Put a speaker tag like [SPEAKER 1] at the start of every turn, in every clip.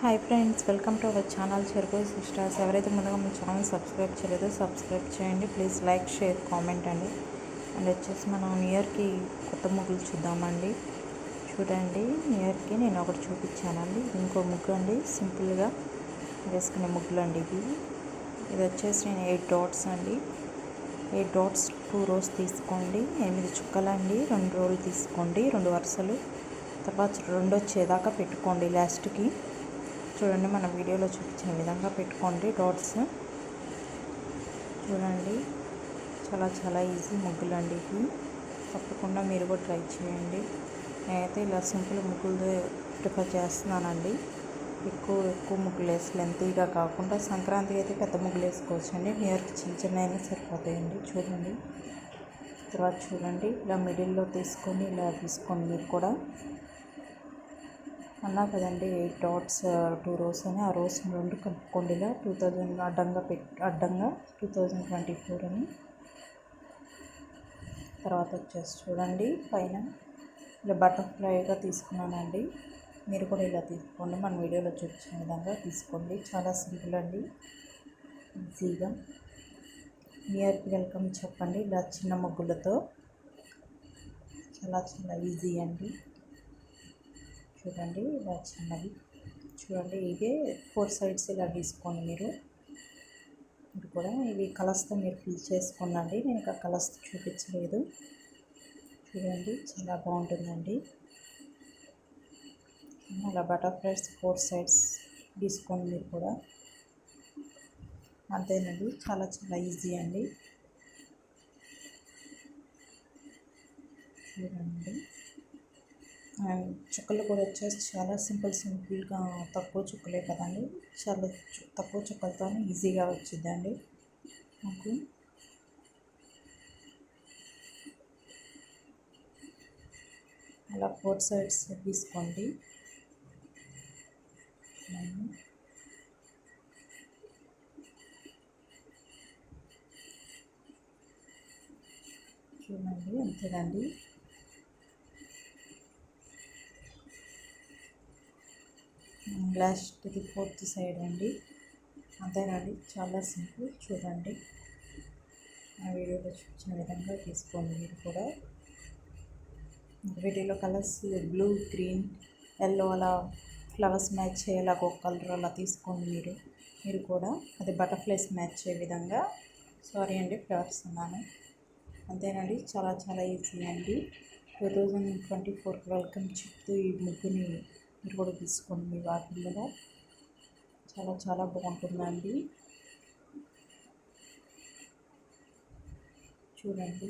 [SPEAKER 1] Hi friends welcome to our channel Cheruku sisters ఎవరైతే ముందుగా మన ఛానల్ సబ్స్క్రైబ్ చేయలేదో సబ్స్క్రైబ్ చేయండి. ప్లీజ్ లైక్ షేర్ కామెంట్ అండి. అండ్ వచ్చేసి మనం న్యూ ఇయర్కి కొత్త ముగ్గులు చూద్దామండి. చూడండి న్యూ ఇయర్కి నేను ఒకటి చూపించానండి. అండి ఇంకో ముగ్గు అండి సింపుల్గా వేసుకునే ముగ్గులు అండి ఇవి. ఇది వచ్చేసి నేను ఎయిట్ డాట్స్ అండి. ఎయిట్ డాట్స్ టూ రోస్ తీసుకోండి ఎనిమిది చుక్కలండి రెండు రోలు తీసుకోండి రెండు వరుసలు. తర్వాత రెండు వచ్చేదాకా పెట్టుకోండి లాస్ట్కి చూడండి మన వీడియోలో చూపించిన విధంగా పెట్టుకోండి డాట్స్ చూడండి చాలా చాలా ఈజీ ముగ్గులు అండి ఇవి. తప్పకుండా మీరు కూడా ట్రై చేయండి. నేనైతే ఇలా సింపుల్ ముగ్గులు ప్రిఫర్ చేస్తున్నానండి. ఎక్కువ ఎక్కువ ముగ్గులు వేసి లెంతీగా కాకుండా సంక్రాంతికి అయితే పెద్ద ముగ్గులు వేసుకోవచ్చండి న్యూ చిన్న చిన్న అయినా సరిపోతాయండి. చూడండి తర్వాత చూడండి ఇలా మిడిల్లో తీసుకొని ఇలా తీసుకోండి మీరు కూడా. అన్నా కదండి ఎయిట్ డాట్స్ టూ రోస్ అని ఆ రోస్ రెండు కలుపుకోండి టూ థౌజండ్ అడ్డంగా పెట్ అడ్డంగా టూ థౌజండ్ ట్వంటీ ఫోర్ అని. తర్వాత వచ్చేసి చూడండి పైన ఇలా బటర్ఫ్లైగా తీసుకున్నానండి. మీరు కూడా ఇలా తీసుకోండి మన వీడియోలో చూపించిన విధంగా తీసుకోండి. చాలా సింపుల్ అండి ఈజీగా. నియర్కి వెల్కమ్ చెప్పండి ఇలా చిన్న ముగ్గులతో. చాలా చాలా ఈజీ అండి. చూడండి ఇలా చిన్నవి చూడండి ఇదే ఫోర్ సైడ్స్ ఇలా తీసుకోండి మీరు. ఇది కూడా ఇవి కలర్స్తో మీరు ఫిల్ చేసుకోండి నేను ఇంకా కలర్స్ చూపించలేదు. చూడండి చాలా బాగుంటుందండి. అలా బటర్ఫ్లైస్ ఫోర్ సైడ్స్ తీసుకోండి మీరు కూడా. అంతేనండి చాలా చాలా ఈజీ అండి. చూడండి. అండ్ చుక్కలు కూడా వచ్చేసి చాలా సింపుల్ సింపుల్గా తక్కువ చుక్కలే కదండి. చాలా తక్కువ చుక్కలతో ఈజీగా వచ్చిందండి నాకు అలా ఫోర్ సైడ్స్ తీసుకోండి. చూడండి అంతేనండి. లాస్ట్ది ఫోర్త్ సైడ్ అండి. అంతేనండి చాలా సింపుల్. చూడండి. ఆ వీడియోలో చూపించిన విధంగా తీసుకోండి మీరు కూడా. వీడియోలో కలర్స్ బ్లూ గ్రీన్ ఎల్లో అలా ఫ్లవర్స్ మ్యాచ్ అయ్యేలాగా ఒక కలర్ అలా తీసుకోండి మీరు. మీరు కూడా అది బటర్ఫ్లైస్ మ్యాచ్ అయ్యే విధంగా. సారీ అండి ఫ్లవర్స్ ఉన్నాను అంతేనండి చాలా చాలా ఈజీ అండి. టూ థౌజండ్ ట్వంటీ ఫోర్కి వెల్కమ్ చెప్తూ ఈ ముగ్గుని మీరు కూడా తీసుకోండి మీ వాటిల్లో చాలా చాలా బాగుంటుందండి. చూడండి.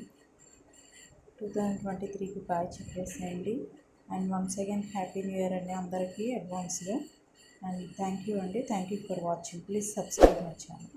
[SPEAKER 1] టూ థౌజండ్ ట్వంటీ త్రీకి బాయ్ చెప్పేసేయండి and once again happy new year అండి అందరికీ అడ్వాన్స్గా అండ్ థ్యాంక్ యూ అండి. Thank you for watching please subscribe my channel